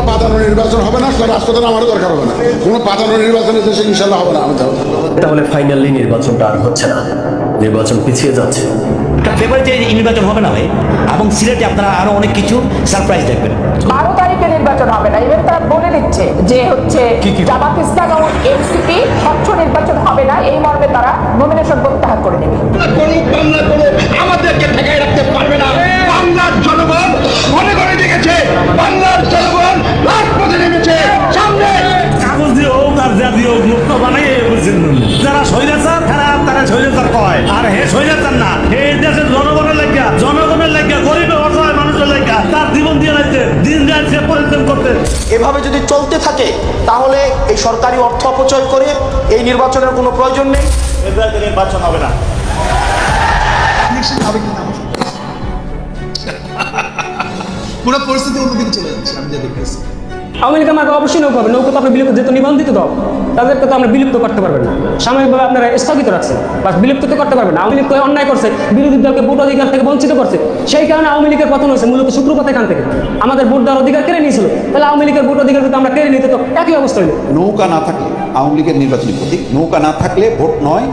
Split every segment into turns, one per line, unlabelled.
কোনো পাতানো নির্বাচন হবে না রাষ্ট্রপ্রধান আমারও দরকার হবে না। কোনো পাতানো নির্বাচনের দেশে ইনশাল্লাহ হবে না আমি
তাহলে ফাইনালি নির্বাচনটা আর হচ্ছে না। নির্বাচন পিছিয়ে যাচ্ছে।
ফেব্রুয়ারিতে এই নির্বাচন হবে না ভাই এবং সিলেটে আপনারা আরও অনেক কিছু সারপ্রাইজ দেখবেন।
বারো তারিখে নির্বাচন হবে না ইভেন তারা বলে দিচ্ছে যে হচ্ছে জামাত ইসলাম এবং এনসিপি স্বচ্ছ নির্বাচন হবে না এই মর্মে তারা নমিনেশন প্রত্যাহার করে নেবে।
বাংলা করুক আমাদেরকে ঠেকাই রাখতে পারবে না। বাংলার জনগণ মনে করে দেখেছে বাংলার জনগণ
এভাবে যদি চলতে থাকে তাহলে এই সরকারি অর্থ অপচয় করে এই নির্বাচনের কোনো প্রয়োজন নেই।
নির্বাচন হবে না।
পুরো পরিস্থিতি অন্যদিকে চলে যাচ্ছে আমি যা দেখতেছি।
আওয়ামী লীগ আমাকে অবশ্যই নৌকা হবে। নৌকা তো আপনার বিলুপ্ত, যেহেতু নিবন্ধিত দল, তাদেরকে তো আমরা বিলুপ্ত করতে পারবেন না। সাময়িকভাবে আপনারা স্থগিত রাখছেন বা বিলুপ্ত তো করতে পারবেন না। আওয়ামী লীগ তো অন্যায় করছে, বিরোধী দলকে ভোট অধিকার থেকে বঞ্চিত করছে। সেই কারণে আওয়ামী লীগের পতন হয়েছে, মূলত সূত্রপাত এখান থেকে। আমাদের ভোট দেওয়ার অধিকার কেড়ে নিয়েছিল। তাহলে আওয়ামী লীগের ভোট অধিকার যদি আমরা কেড়ে নিতে তো একই অবস্থা হইল।
নৌকা না থাকলে, আওয়ামী লীগের নির্বাচনী প্রতীক, নৌকা না থাকলে ভোট নয়।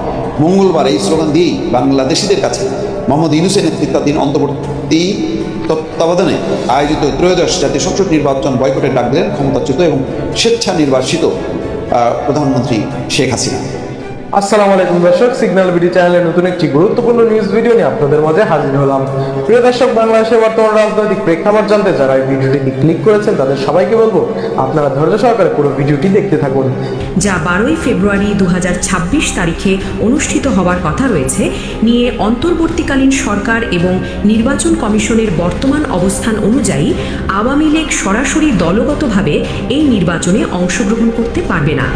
মঙ্গলবার এই স্লোগান দিয়েই বাংলাদেশিদের কাছে মোহাম্মদ ইউনুসের নেতৃত্বাধীন অন্তর্বর্তী তত্ত্বাবধানে আয়োজিত ত্রয়োদশ জাতীয় সংসদ নির্বাচন বয়কটের ডাক দিলেন ক্ষমতাচ্যুত এবং স্বেচ্ছা নির্বাসিত প্রধানমন্ত্রী শেখ হাসিনা।
আসসালামু আলাইকুম দর্শক সিগন্যাল ভিডিও চ্যানেলের নতুন একটি গুরুত্বপূর্ণ নিউজ ভিডিও নিয়ে আপনাদের মাঝে হাজির হলাম। প্রিয় দর্শক, বাংলাদেশের বর্তমান রাজনৈতিক প্রেক্ষাপট জানতে যারা এই ভিডিওটি ক্লিক করেছেন, তাদের সবাইকে বলব, আপনারা ধৈর্য সহকারে পুরো ভিডিওটি দেখতে থাকুন।
যা বারোই ফেব্রুয়ারি দুহাজার ছাব্বিশ তারিখে অনুষ্ঠিত হওয়ার কথা রয়েছে, নিয়ে অন্তর্বর্তীকালীন সরকার এবং নির্বাচন কমিশনের বর্তমান অবস্থান অনুযায়ী আওয়ামী লীগ সরাসরি দলগতভাবে এই নির্বাচনে অংশগ্রহণ করতে পারবে না।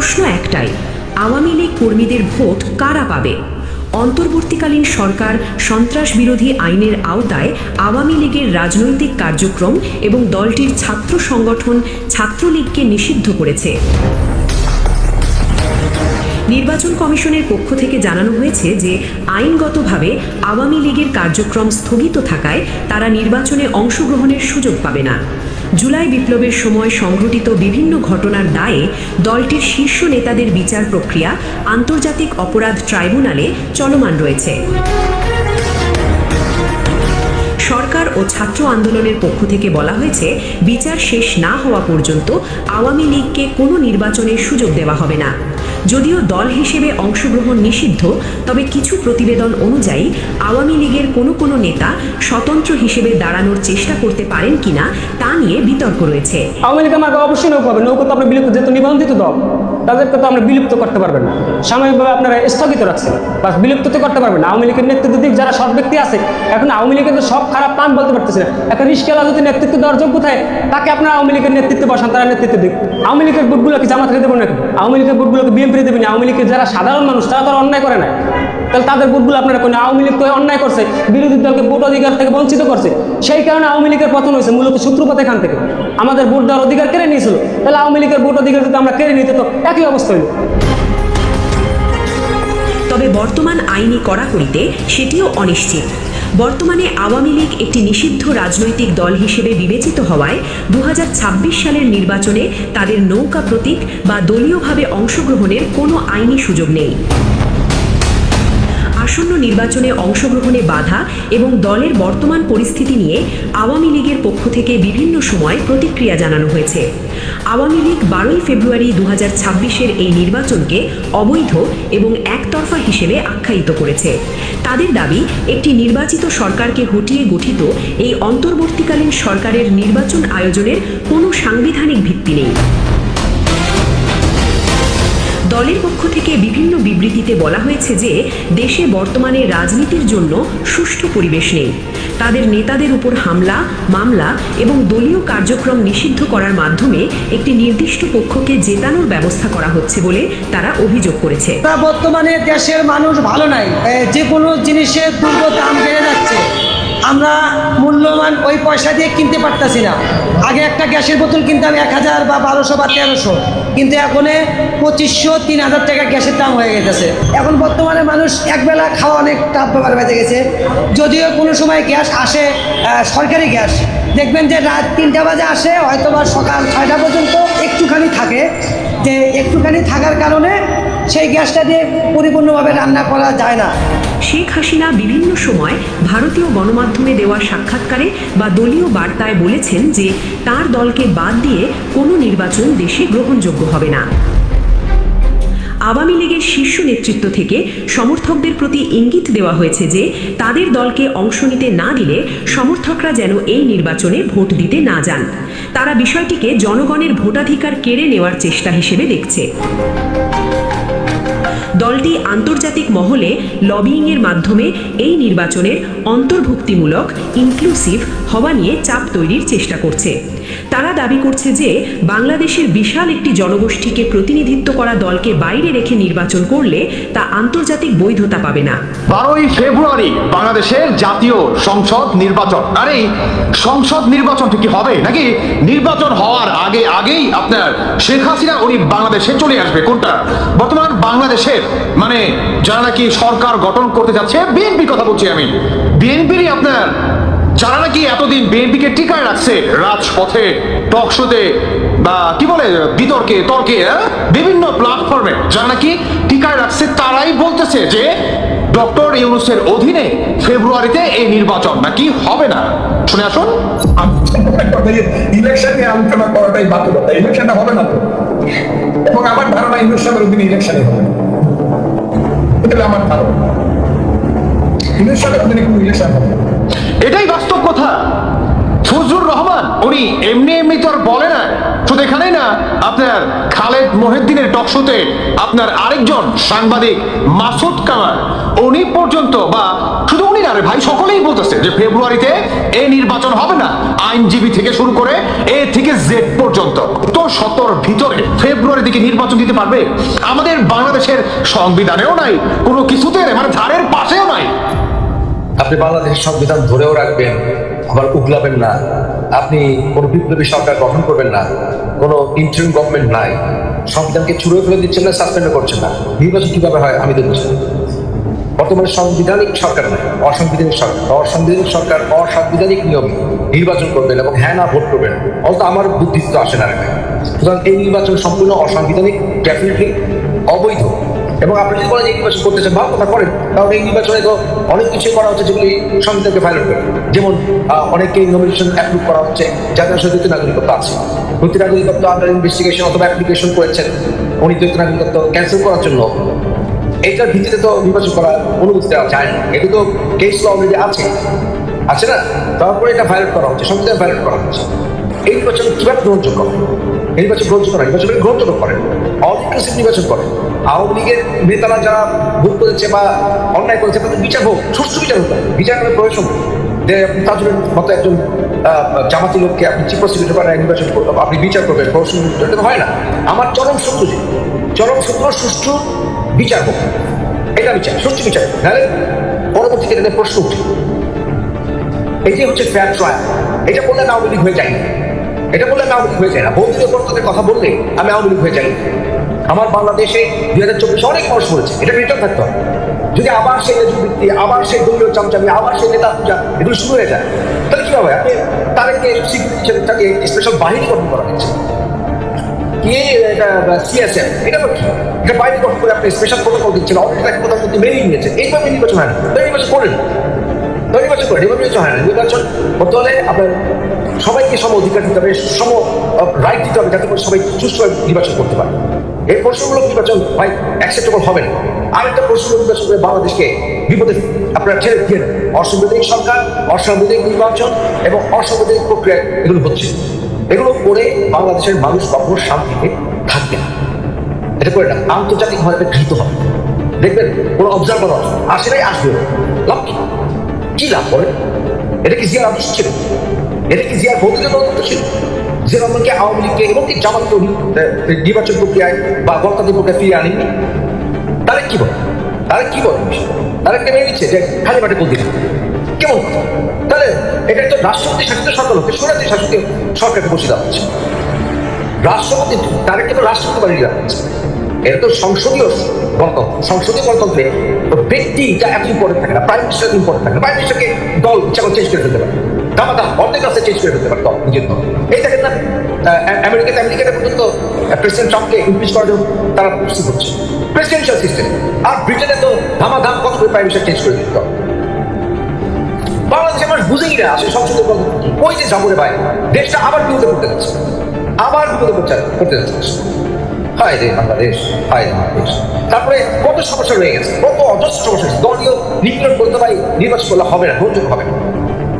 প্রশ্ন একটাই, আওয়ামী লীগ কর্মীদের ভোট কারা পাবে? অন্তর্বর্তীকালীন সরকার সন্ত্রাস বিরোধী আইনের আওতায় আওয়ামী লীগের রাজনৈতিক কার্যক্রম এবং দলটির ছাত্র সংগঠন ছাত্রলীগকে নিষিদ্ধ করেছে। নির্বাচন কমিশনের পক্ষ থেকে জানানো হয়েছে যে, আইনগতভাবে আওয়ামী লীগের কার্যক্রম স্থগিত থাকায় তারা নির্বাচনে অংশগ্রহণের সুযোগ পাবে না। জুলাই বিপ্লবের সময় সংঘটিত বিভিন্ন ঘটনার দায়ে দলটির শীর্ষ নেতাদের বিচার প্রক্রিয়া, আন্তর্জাতিক অপরাধ ট্রাইব্যুনালে চলমান রয়েছে। ও ছাত্র আন্দোলনের পক্ষ থেকে বলা হয়েছে, বিচার শেষ না হওয়া পর্যন্ত আওয়ামী লীগকে কোনো নির্বাচনের সুযোগ দেওয়া হবে না। যদিও দল হিসেবে অংশগ্রহণ নিষিদ্ধ, তবে কিছু প্রতিবেদন অনুযায়ী আওয়ামী লীগের কোনো কোনো নেতা স্বতন্ত্র হিসেবে দাঁড়ানোর চেষ্টা করতে পারেন কিনা তা নিয়ে বিতর্ক রয়েছে।
আওয়ামী লীগ আমাকে অবশ্যই নৌকা হবে। নৌকা তো আপনার বিলুপ্ত, যেহেতু নিবন্ধিত দল। তাদেরকে তো আমরা বিলুপ্ত করতে পারবেন না। সাময়িকভাবে আপনারা স্থগিত রাখছেন। বা বিলুপ্ত তো করতে পারবেন না। আওয়ামী লীগের নেতৃত্ব দিক, যারা সব ব্যক্তি আছে, এখন আওয়ামী লীগের তো সব খারাপ প্রাণ বলতে পারতেছে না। এখন রিস্কেলা যদি নেতৃত্ব দেওয়ার কোথায় তাকে আপনার আওয়ামী লীগের নেতৃত্ব বসান, তারা নেতৃত্ব দিক। আওয়ামী লীগের ভোটগুলোকে জামাত দেবেন নাকি? আওয়ামী লীগের ভোটগুলোকে বিএমপি দেবেন আওয়ামী লীগের যারা সাধারণ মানুষ, তারা তো অন্যায় করে না তাহলে তাদের ভোটগুলো আপনারা কোনো আওয়ামী লীগ তো অন্যায় করছে, বিরোধী দলকে ভোট অধিকার থেকে বঞ্চিত করছে। সেই কারণে আওয়ামী লীগের পতন হয়েছে, মূলত সূত্রপাত এখান থেকে। আমাদের ভোট দেওয়ার অধিকার কেড়ে নিয়েছিল। তাহলে আওয়ামী লীগের ভোট অধিকার যদি আমরা কেড়ে নিতে, তো একই অবস্থা হইল।
তবে বর্তমান আইনি কড়াকড়িতে সেটিও অনিশ্চিত। বর্তমানে আওয়ামী লীগ একটি নিষিদ্ধ রাজনৈতিক দল হিসেবে বিবেচিত হওয়ায় দু হাজার ছাব্বিশ সালের নির্বাচনে তাদের নৌকা প্রতীক বা দলীয়ভাবে অংশগ্রহণের কোনো আইনি সুযোগ নেই। আসন্ন নির্বাচনে অংশগ্রহণে বাধা এবং দলের বর্তমান পরিস্থিতি নিয়ে আওয়ামী লীগের পক্ষ থেকে বিভিন্ন সময় প্রতিক্রিয়া জানানো হয়েছে। আওয়ামী লীগ বারোই ফেব্রুয়ারি দু হাজার এই নির্বাচনকে অবৈধ এবং একতরফা হিসেবে আখ্যায়িত করেছে। তাদের দাবি, একটি নির্বাচিত সরকারকে হটিয়ে গঠিত এই অন্তর্বর্তীকালীন সরকারের নির্বাচন আয়োজনের কোনো সাংবিধানিক ভিত্তি নেই। দলের পক্ষ থেকে বিভিন্ন বিবৃতিতে বলা হয়েছে যে দেশে বর্তমানে রাজনীতির জন্য সুষ্ঠু পরিবেশ নেই। তাদের নেতাদের উপর হামলা, মামলা এবং দলীয় কার্যক্রম নিষিদ্ধ করার মাধ্যমে একটি নির্দিষ্ট পক্ষকে জেতানোর ব্যবস্থা করা হচ্ছে বলে তারা অভিযোগ করেছে।
বর্তমানে দেশের মানুষ ভালো নাই। যে কোনো জিনিসের দ্রব্য দাম বেড়ে যাচ্ছে। আমরা মূল্যমান ওই পয়সা দিয়ে কিনতে পারতাছি না। আগে একটা গ্যাসের বোতল কিনতাম এক হাজার বা বারোশো বা তেরোশো। কিন্তু এখন পঁচিশশো, তিন হাজার টাকা গ্যাসের দাম হয়ে গেছে। এখন বর্তমানে মানুষ একবেলা খাওয়া অনেক টাফ ব্যাপার বেঁচে গেছে। যদিও কোনো সময় গ্যাস আসে সরকারি গ্যাস।
দেখবেন যে রাত তিনটা বাজে আসে হয়তো বা সকাল ছয়টা পর্যন্ত একটুখানি থাকে। যে একটুখানি থাকার কারণে সেই গ্যাসটা দিয়ে পরিপূর্ণভাবে রান্না করা যায় না।
শেখ হাসিনা বিভিন্ন সময় ভারতীয় গণমাধ্যমে দেওয়া সাক্ষাৎকারে বা দলীয় বার্তায় বলেছেন যে তার দলকে বাদ দিয়ে কোনো নির্বাচন দেশে গ্রহণযোগ্য হবে না। আওয়ামী লীগের শীর্ষ নেতৃত্ব থেকে সমর্থকদের প্রতি ইঙ্গিত দেওয়া হয়েছে যে তাদের দলকে অংশ নিতে না দিলে সমর্থকরা যেন এই নির্বাচনে ভোট দিতে না যান। তারা বিষয়টিকে জনগণের ভোটাধিকার কেড়ে নেওয়ার চেষ্টা হিসেবে দেখছে। দলটি আন্তর্জাতিক মহলে লবিংয়ের মাধ্যমে এই নির্বাচনের অন্তর্ভুক্তিমূলক ইনক্লুসিভ হওয়া নিয়ে চাপ তৈরির চেষ্টা করছে। তারা দাবি করছে যে বাংলাদেশের বিশাল একটি জনগোষ্ঠীকে প্রতিনিধিত্ব করা দলকে বাইরে রেখে নির্বাচন করলে তা আন্তর্জাতিক বৈধতা পাবে না।
বারোই ফেব্রুয়ারি বাংলাদেশের জাতীয় সংসদ নির্বাচন। আর, সংসদ নির্বাচনটি কি হবে? নাকি নির্বাচন হওয়ার আগে আগেই আপনার শেখ হাসিনা, উনি বাংলাদেশে চলে আসবে? কোনটা? বর্তমান বাংলাদেশের মানে যারা নাকি সরকার গঠন করতে যাচ্ছে বিএনপি কথা বলছি আমি। বিএনপিরই আপনার যারা নাকি এতদিন বিএনপিকে টিকায় রাখছে রাজপথে, টক শোতে বা কি বলে, বিতর্কে, তর্কে? বিভিন্ন প্ল্যাটফর্মে যারা নাকি টিকায় রাখছে, তারাই বলতেছে যে ডক্টর ইউনুসের অধীনে ফেব্রুয়ারিতে এই নির্বাচন নাকি হবে না। শুনে আসুন।
ইলেকশন নিয়ে আলোচনা করাটাই বাতুলতা ইলেকশনটা হবে না এবং আমার ধারণা ইলেকশনের অধীনে ইলেকশনই হবে আমার ধারণা। ইলেকশনের অধীনে কোনো ইলেকশন হবে না।
এটাই বাস্তব কথা। ফজলুর রহমান, উনি এমনি এমনি তো আর বলে না। শুধু এখানেই না, আপনার খালেদ মহিদ্দিনের টকশোতে আপনার আরেকজন সাংবাদিক, মাসুদ কামার উনি পর্যন্ত বা শুধু উনি না ভাই সকলেই বলতেছে যে ফেব্রুয়ারিতে এই নির্বাচন হবে না, আইনজীবী থেকে শুরু করে এ থেকে জেড পর্যন্ত। তো সতর ভিতরে ফেব্রুয়ারি দিকে নির্বাচন দিতে পারবে? আমাদের বাংলাদেশের সংবিধানেও নাই, কোনো কিছুতে মানে ধারের পাশেও নাই।
আপনি বাংলাদেশের সংবিধান ধরেও রাখবেন, আবার উগলাবেন না। আপনি কোনো বিপ্লবী সরকার গঠন করবেন না, কোনো ইন্টারিম গভর্নমেন্ট নাই। সংবিধানকে ছুড়ে ফেলে দিচ্ছেন না সাসপেন্ড করছেন না। নির্বাচন কীভাবে হয় আমি দেখছি বর্তমানে সাংবিধানিক সরকার নয় অসাংবিধানিক সরকার। অসাংবিধানিক সরকার অসাংবিধানিক নিয়মে নির্বাচন করবেন এবং হ্যাঁ না ভোট করবেন। অন্তত আমার বুদ্ধিত্ব আসে না। সুতরাং এই নির্বাচন সম্পূর্ণ অসাংবিধানিক ডেফিনেটলি অবৈধ। এবং আপনি যদি বলেন নির্বাচন করতে চান ভালো কথা করেন কারণ এই নির্বাচনে তো অনেক কিছুই করা হচ্ছে যেগুলি সংবিধানকে ভায়োলেট করে যেমন অনেকেই নমিনেশন অ্যাপ্রুভ করা হচ্ছে যাদের আসলে নাগরিকত্ব আছে। দ্বৈত নাগরিকত্ব আন্ডার ইনভেস্টিগেশন অথবা অ্যাপ্লিকেশন করেছেন, উনি দ্বৈত নাগরিকত্ব ক্যান্সেল করার জন্য। এইটার ভিত্তিতে তো নির্বাচন করার অনুমতি দেওয়া যায় না। এটা তো কেস ল অলরেডি আছে। আছে না? তারপরে এটা ভায়োলেট করা হচ্ছে সংবিধান ভায়োলেট করা হচ্ছে। এই নির্বাচন কীভাবে গ্রহণযোগ্য নির্বাচন গ্রহণযোগ্য না নির্বাচন গ্রহণযোগ্য করেন অল নির্বাচন করেন। আওয়ামী লীগের নেতারা যারা ভোট করেছে বা অন্যায় করেছে, তাদের বিচার হোক, সুষ্ঠু বিচার হতো বিচার করে প্রয়োজন যে আপনি তাজুলের মতো একজন জামাতি লোককে আপনি চিফ প্রসিকিউটর নির্বাচন করতে আপনি বিচার করবেন তো হয় না। আমার চরম সত্য যে, চরম সত্য সুষ্ঠু বিচার হোক, এটা বিচার, সুষ্ঠু বিচার নাহলে পরবর্তীতে এটা প্রশ্ন উঠে। এটাই হচ্ছে ফ্যাট ট্রায়াল এটা আমি আওয়ামী লীগ হয়ে না এটা বললে আমি আওয়ামী হয়ে যাই না। বৌদ্ধ প্রত্যেকের কথা বললে আমি আওয়ামী হয়ে যাই। আমার বাংলাদেশে দুই হাজার চব্বিশে অনেক মানুষ মরেছে। এটা রিটার্ন থাকতে হবে যদি আবার সেই রাজনীতি আবার সেই দলীয় চামচামি, আবার সেই নেতা পূজা, এগুলো শুরু হয়ে যায়, তাহলে কি হবে? আপনি তাদেরকে তাকে স্পেশাল বাহিনী গঠন করা হয়েছে। কি এটা কি? এটা গঠন করে আপনি স্পেশাল দিচ্ছেন প্রধানমন্ত্রী মেনেই নিয়েছে। এইভাবে নির্বাচন হয় না নির্বাচন করেন। হয় না নির্বাচন হলে আপনার সবাইকে সম অধিকার দিতে হবে, সম রাইট দিতে হবে যাতে করে সবাই সুষ্ঠুভাবে নির্বাচন করতে পারে। এই প্রশ্নমূলক নির্বাচন ভাই অ্যাকসেপ্টেবল হবে না। আরেকটা প্রশ্নমূলক নির্বাচন করে বাংলাদেশকে বিপদে আপনারা ছেড়ে দিয়ে। অসাংবিধানিক সরকার, অসাংবিধানিক নির্বাচন এবং অসাংবিধানিক প্রক্রিয়া এগুলো হচ্ছে। এগুলো করে বাংলাদেশের মানুষ কখনো শান্তিতে থাকবে না। এটা করে না আন্তর্জাতিকভাবে গৃহীত হবে। দেখবেন, কোনো অবজারভার আসে নাই আসবে। লাভ কি? লাভ করে এটা কি আদর্শ ছিল? এটা কি জিয়ার ভৌতিক তদন্ত ছিল জিয়া রহমানকে আওয়ামী লীগকে এবং কি জামাতকে নির্বাচন প্রক্রিয়ায় বা গণতান্ত্রিক প্রক্রিয়া ফিরিয়ে আনেননি, তারা কি বলে? তারা কি বলে? তারা মেনে নিচ্ছে যে খালি মাঠে বলতে কেমন? তাহলে এটা তো রাষ্ট্রপতি শাসিত সরকার হচ্ছে সুরাজি শাসিত সরকারকে বসে দেওয়া হচ্ছে। রাষ্ট্রপতি তারা কিন্তু রাষ্ট্রপতি বানিয়ে দেওয়া হচ্ছে। এটা তো সংসদীয় গণতন্ত্র, সংসদীয় গণতন্ত্রে ব্যক্তিটা এত ইম্পর্টেন্ট থাকে না প্রাইম মিনিস্টার ইম্পর্টেন্ট থাকে প্রাইম মিনিস্টারকে দল ইচ্ছা করে চেঞ্জ করে ফেলতে পারে। দামাদাম অর্ধেক রাস্তায় চেঞ্জ করে ফেলতে নিজের এই দেখেন না আমেরিকাতে আমেরিকাতে পর্যন্ত প্রেসিডেন্ট ট্রাম্পকে ইমপিচ করার জন্য তারা প্রস্তুত হচ্ছে। প্রেসিডেন্সিয়াল সিস্টেম আর ব্রিটেনে তো ধামাধাম কত করে প্রাইম চেঞ্জ করে দিত। বাংলাদেশের মানুষ বুঝেই না, আসলে সংসদে বলতে ওই যে যাব রে ভাই, দেশটা আবার বিপদে পড়তে যাচ্ছে। আবার বিপদে পড়তে পড়তে যাচ্ছে। হায় রে বাংলাদেশ, হায় রে বাংলাদেশ। তারপরে কত সমস্যা রয়ে গেছে, কত অজস্র সমস্যা। দলীয় নিপীড়ন করতে পারি নির্বাচন করলে হবে না গ্রহণযোগ্য হবে না।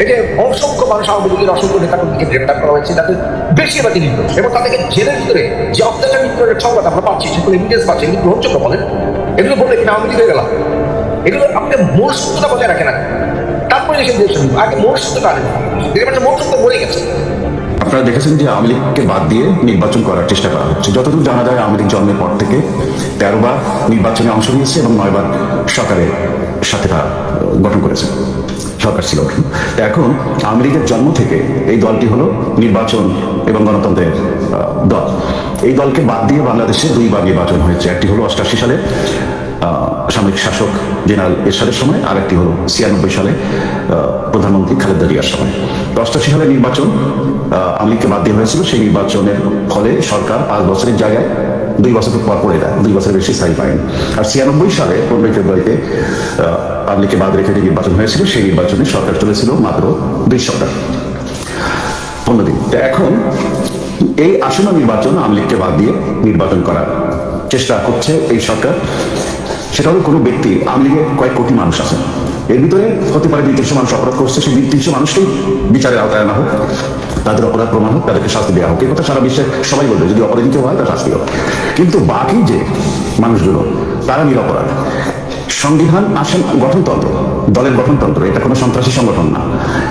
এটা অসংখ্য মানুষ আওয়ামী লীগের অসংখ্য নেতাকর্মীকে গ্রেপ্তার করা হয়েছে তাদের বেশিরভাগ নির্দোষ এবং তাদেরকে জেলের ভিতরে যে অত্যাচার নিপীড়নের সংবাদ আমরা পাচ্ছি, সেগুলো এভিডেন্স পাচ্ছি, এগুলো গ্রহণযোগ্য বলেন? এগুলো বললে কিনা আওয়ামী লীগ হয়ে গেলাম এগুলো আপনি মূল সূত্রটা বজায় রাখেন না। তারপরে এসে দেশ আগে মূল সূত্রটা আনেন। নির্বাচন মূল সূত্র মরে গেছে।
আপনারা দেখেছেন যে আওয়ামী লীগকে বাদ দিয়ে নির্বাচন করার চেষ্টা করা হচ্ছে। যতদূর জানা যায়, আওয়ামী লীগ জন্মের পর থেকে তেরো বার নির্বাচনে অংশ নিয়েছে এবং নয়বার সরকারের সাথে তারা গঠন করেছে। সরকার ছিল এখন আওয়ামী জন্ম থেকে এই দলটি হলো নির্বাচন এবং গণতন্ত্রের দল। এই দলকে বাদ দিয়ে বাংলাদেশে দুইবার নির্বাচন হয়েছে। একটি হলো অষ্টাশি সালে সামরিক শাসক জেনারেল এরশাদের সময় আর একটি হলো ছিয়ানব্বই সালে প্রধানমন্ত্রী খালেদা জিয়ার সময়। অষ্টাশি সালে নির্বাচন আওয়ামী বাদ দিয়ে হয়েছিল। সেই নির্বাচনের ফলে সরকার পাঁচ বছরের জায়গায় দুই বছর পর পরে দুই বছরের বেশি স্থায়ী পায়নি। আর ছিয়ানব্বই সালে পনেরোই ফেব্রুয়ারিতে লীগকে বাদ রেখে যে নির্বাচন হয়েছিল, সেই নির্বাচনে সরকার চলেছিল মাত্র দুই সপ্তাহ। পনেরো দিন। তো এখন এই আসন্ন নির্বাচন আওয়ামী লীগকে বাদ দিয়ে নির্বাচন করার চেষ্টা করছে এই সরকার। সেটা হলো কোনো ব্যক্তি, আওয়ামী লীগের কয়েক কোটি মানুষ আছে। এর ভিতরে হতে পারে দুই, তিনশো মানুষ অপরাধ করছে, সেই দুই, তিনশো মানুষকেই বিচারের আওতায় আনা হোক, তাদের অপরাধ প্রমাণ হোক, তাদেরকে শাস্তি দেওয়া হোক। এই কথা সারা বিশ্বে সবাই বলবে, যদি অপরাধী কেউ হয়, তার শাস্তি হোক। কিন্তু বাকি যে মানুষগুলো, তারা নিরপরাধ। সংবিধান, আসেন, গঠনতন্ত্র। দলের গঠনতন্ত্র, এটা কোনো সন্ত্রাসী সংগঠন না।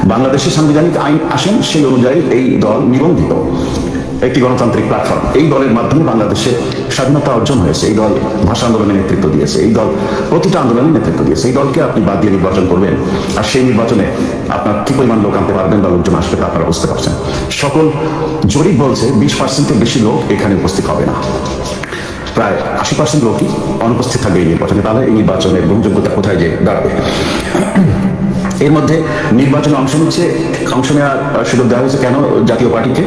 বাংলাদেশের সাংবিধানিক আইন, আসেন, সেই অনুযায়ী এই দল নিবন্ধিত। একটি গণতান্ত্রিক প্ল্যাটফর্ম এই দলের মাধ্যমে বাংলাদেশে স্বাধীনতা অর্জন হয়েছে। এই দল ভাষা আন্দোলনে নেতৃত্ব দিয়েছে। এই দল প্রতিটা আন্দোলনে নেতৃত্ব দিয়েছে। এই দলকে আপনি বাদ দিয়ে নির্বাচন করবেন। আর সেই নির্বাচনে আপনার কি পরিমাণ লোক আনতে পারবেন বা লোকজন আসবে আপনারা বুঝতে পারছেন। সকল জরিপ বলছে বিশ পার্সেন্টের বেশি লোক এখানে উপস্থিত হবে না। প্রায় আশি পার্সেন্ট লোকই অনুপস্থিত থাকবে এই নির্বাচনে। তাহলে এই নির্বাচনের গ্রহণযোগ্যতা কোথায় যে দাঁড়াবে? এর মধ্যে নির্বাচনে অংশ নিচ্ছে, অংশ নেওয়ার সুযোগ দেওয়া হয়েছে কেন জাতীয় পার্টিকে?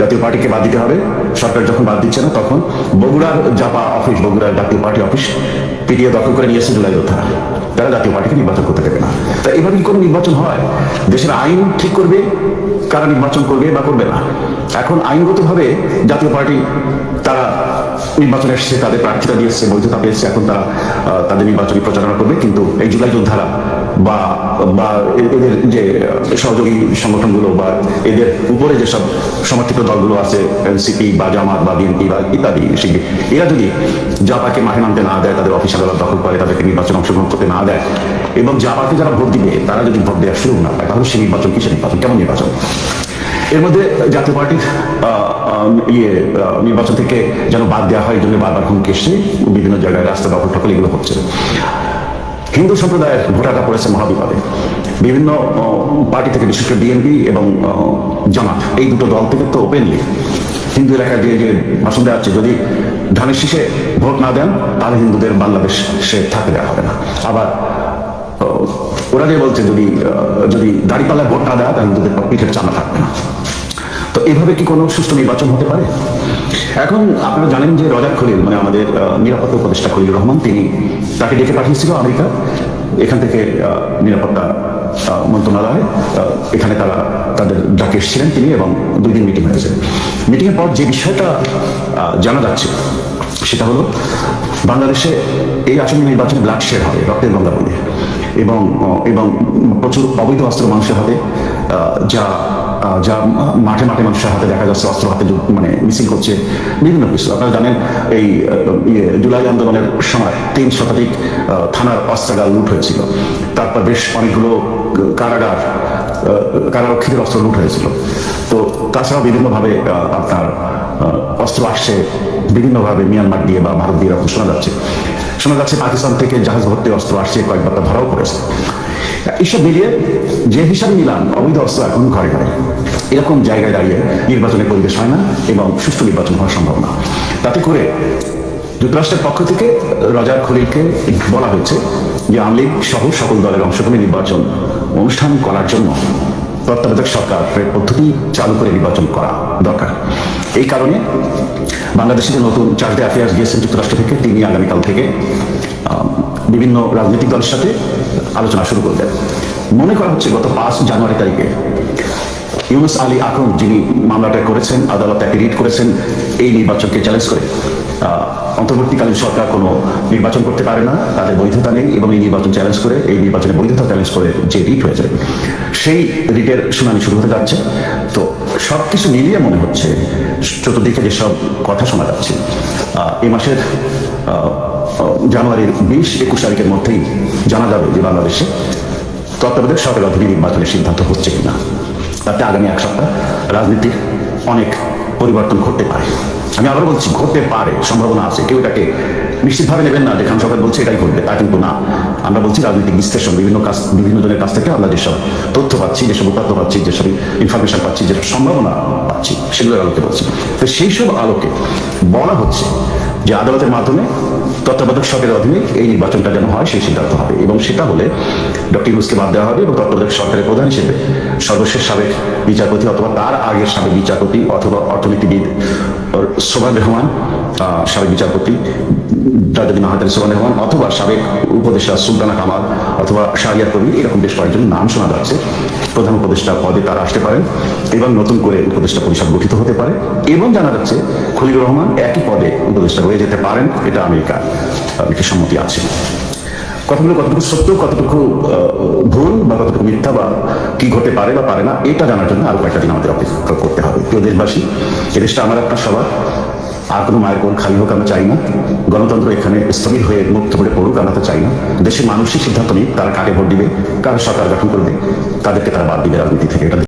জাতীয় পার্টিকে বাদ দিতে হবে। সরকার যখন বাদ দিচ্ছে না, তখন বগুড়ার জাপা অফিস, বগুড়ার জাতীয় পার্টি অফিস পিটিএ দখল করে নিয়েছে জুলাই যোদ্ধারা তারা জাতীয় পার্টিকে নির্বাচন করতে দেবে না। তা এভাবে কি কোনো নির্বাচন হয়? দেশের আইন ঠিক করবে? কারা নির্বাচন করবে বা করবে না? এখন আইনগতভাবে জাতীয় পার্টি তারা নির্বাচনে এসেছে, তাদের প্রার্থীরা দিয়েছে, বৈধতা পেয়েছে, এখন তারা তাদের নির্বাচনী প্রচারণা করবে, কিন্তু এই জুলাই যোদ্ধারা বা বা এদের যে সহযোগী সংগঠনগুলো বা এদের উপরে যেসব সমর্থিত দলগুলো আছে, এনসিপি বা জামাত বা বিএনপি বা ইত্যাদি শিবির এরা যদি জাপাকে মাঠে নামতে না দেয়, তাদের অফিস আদালত দখল করে, তাদেরকে নির্বাচনে অংশগ্রহণ করতে না দেয়, এবং জাপাকে যারা ভোট দিবে, তারা যদি ভোট দেওয়ার সুযোগ না পায় তাহলে সেই নির্বাচন কিসের নির্বাচন? কেমন নির্বাচন? এর মধ্যে জাতীয় পার্টির ইয়ে নির্বাচন থেকে যেন বাদ দেওয়া হয়, এই জন্য বারবার হুমকি এসছে, বিভিন্ন জায়গায় রাস্তা দখল টখল এগুলো হচ্ছে। হিন্দু সম্প্রদায়ের ভোটাররা পড়েছে মহাবিপদে। বিভিন্ন পার্টি থেকে বিশেষ করে বিএনপি এবং জামাত, এই দুটো দল থেকে তো ওপেনলি হিন্দু এলাকায় যে যে ভাষণ দেওয়া হচ্ছে, যদি ধানের শীষে ভোট না দেন, তাহলে হিন্দুদের বাংলাদেশে থাকতে দেওয়া হবে না। আবার ওরা যে বলছে যদি যদি দাড়িপাল্লায় ভোট না দেওয়া তাহলে হিন্দুদের পিঠের চামড়া থাকবে না। তো এইভাবে কি কোনো সুষ্ঠু নির্বাচন হতে পারে? এখন আপনারা জানেন যে রজাক খলিল মানে আমাদের নিরাপত্তা উপদেষ্টা খলিল রহমান তিনি তাকে ডেকে পাঠিয়েছিল আমেরিকা। এখান থেকে নিরাপত্তা মন্ত্রণালয় এখানে তারা তাদের ডাকে এসেছিলেন তিনি এবং দুই দিন মিটিং হয়েছে। মিটিংয়ের পর যে বিষয়টা জানা যাচ্ছে সেটা হলো বাংলাদেশে এই আসন্ন নির্বাচনে ব্লাড শেড হবে রক্তের গঙ্গা বলে এবং এবং প্রচুর অবৈধ অস্ত্র মানুষের আহ, যা যা মাঠে মাঠে মানুষের হাতে দেখা যাচ্ছে, অস্ত্র হাতে মানে মিছিল করছে, বিভিন্ন কিছু। আপনারা জানেন, এই ইয়ে জুলাই আন্দোলনের সময় তিন শতাধিক থানার অস্ত্রাগার লুট হয়েছিল। তারপর বেশ অনেকগুলো কারাগার কারারক্ষীদের অস্ত্র লুট হয়েছিল। তো তাছাড়াও বিভিন্নভাবে আপনার অস্ত্র আসছে, বিভিন্নভাবে মিয়ানমার দিয়ে বা ভারত দিয়ে এরকম শোনা যাচ্ছে। শোনা যাচ্ছে পাকিস্তান থেকে জাহাজ ভর্তি অস্ত্র আসছে কয়েকবার ধরাও পড়েছে। এইসব মিলিয়ে যে হিসাবে মিলান অবৈধ অস্ত্র এখন ঘরে ঘরে। এরকম জায়গায় দাঁড়িয়ে নির্বাচনের পরিবেশ হয় না এবং সুষ্ঠু নির্বাচন হওয়া সম্ভব না তাতে করে যুক্তরাষ্ট্রের পক্ষ থেকে রজার খলিলকে বলা হয়েছে যে আওয়ামী লীগ সহ সকল দলের অংশগ্রহণে নির্বাচন অনুষ্ঠান করার জন্য তত্ত্বাবধায়ক সরকারের পদ্ধতি চালু করে নির্বাচন করা দরকার। এই কারণে বাংলাদেশে যে নতুন চার্টে অ্যাফেয়ার্স গিয়েছেন যুক্তরাষ্ট্র থেকে, তিনি আগামীকাল থেকে বিভিন্ন রাজনৈতিক দলের সাথে আলোচনা শুরু করবেন। মনে করা হচ্ছে গত পাঁচ জানুয়ারি তারিখে ইউনুস আলী আখুন যিনি মামলাটা করেছেন, আদালতে একটি রিট করেছেন, এই নির্বাচনকে চ্যালেঞ্জ করে অন্তর্বর্তীকালীন সরকার কোনো নির্বাচন করতে পারে না, তাদের বৈধতা নেই এবং এই নির্বাচন চ্যালেঞ্জ করে, এই নির্বাচনের বৈধতা চ্যালেঞ্জ করে যে রিট হয়েছে, সেই রিটের শুনানি শুরু হতে যাচ্ছে। তো সব কিছু মিলিয়ে মনে হচ্ছে, চতুর্দিকে যেসব কথা শোনা যাচ্ছে এই মাসের জানুয়ারির বিশ, একুশ তারিখের মধ্যেই জানা যাবে যে বাংলাদেশে তত্ত্বাবধায়ক সরকার অধীনে নির্বাচনের সিদ্ধান্ত হচ্ছে কিনা। তাতে আগামী এক সপ্তাহ রাজনীতির অনেক পরিবর্তন ঘটতে পারে। আমি আবার বলছি, ঘটতে পারে, সম্ভাবনা আছে। কেউ এটাকে নিশ্চিতভাবে নেবেন না যে সরকার বলছে এটাই ঘটবে, তা কিন্তু না। আমরা বলছি রাজনৈতিক বিশ্লেষণ, বিভিন্ন কাজ, বিভিন্ন জনের কাছ থেকে আমরা যেসব তথ্য পাচ্ছি, যেসব উপাত্ত পাচ্ছি, যেসব ইনফরমেশন পাচ্ছি, যেসব সম্ভাবনা পাচ্ছি, সেগুলোর আলোকে বলছি। তো সেই সব আলোকে বলা হচ্ছে যে আদালতের মাধ্যমে তত্ত্বাবধায়ক সরকারের অধীনে এই নির্বাচনটা যেন হয়, সেই সিদ্ধান্ত হবে। এবং সেটা হলে ডক্টর ইউনুসকে বাদ দেওয়া হবে এবং তত্ত্বাবধায়ক সরকারের প্রধান হিসেবে সর্বশেষ সাবেক বিচারপতি অথবা তার আগের সাবেক বিচারপতি অথবা অর্থনীতিবিদ সোভান রহমান সাবেক বিচারপতি দাদাদি মাহাতের সোভান রহমান অথবা সাবেক উপদেষ্টা সুলতানা কামাল অথবা শাহরিয়ার কবির এরকম বেশ কয়েকজন নাম শোনা যাচ্ছে। প্রধান উপদেষ্টা পদে তারা আসতে পারেন এবং নতুন করে উপদেষ্টা পরিষদ গঠিত হতে পারে এবং জানা যাচ্ছে খলিলুর রহমান একই পদে উপদেষ্টা হয়ে যেতে পারেন এটা আমেরিকার আহ, সম্মতি আছে। কথাগুলো কতটুকু সত্য, কতটুকু ভুল বা কতটুকু মিথ্যা বা কি ঘটে পারে বা পারে না, এটা জানার জন্য আরও কয়েকটা দিন আমাদের অপেক্ষা করতে হবে। প্রিয় দেশবাসী এ দেশটা আমার আপনার সবার আর কোনো মায়ের কোন খালি হোক, আমরা চাই না। গণতন্ত্র এখানে স্থবির হয়ে মুক্ত করে পড়ুক, আমরা তো চাই না। দেশের মানুষই সিদ্ধান্ত নিক, তারা কাকে ভোট দিবে, কার সরকার গঠন করবে, তাদেরকে তারা বাদ দিবে রাজনীতি থেকে। এটা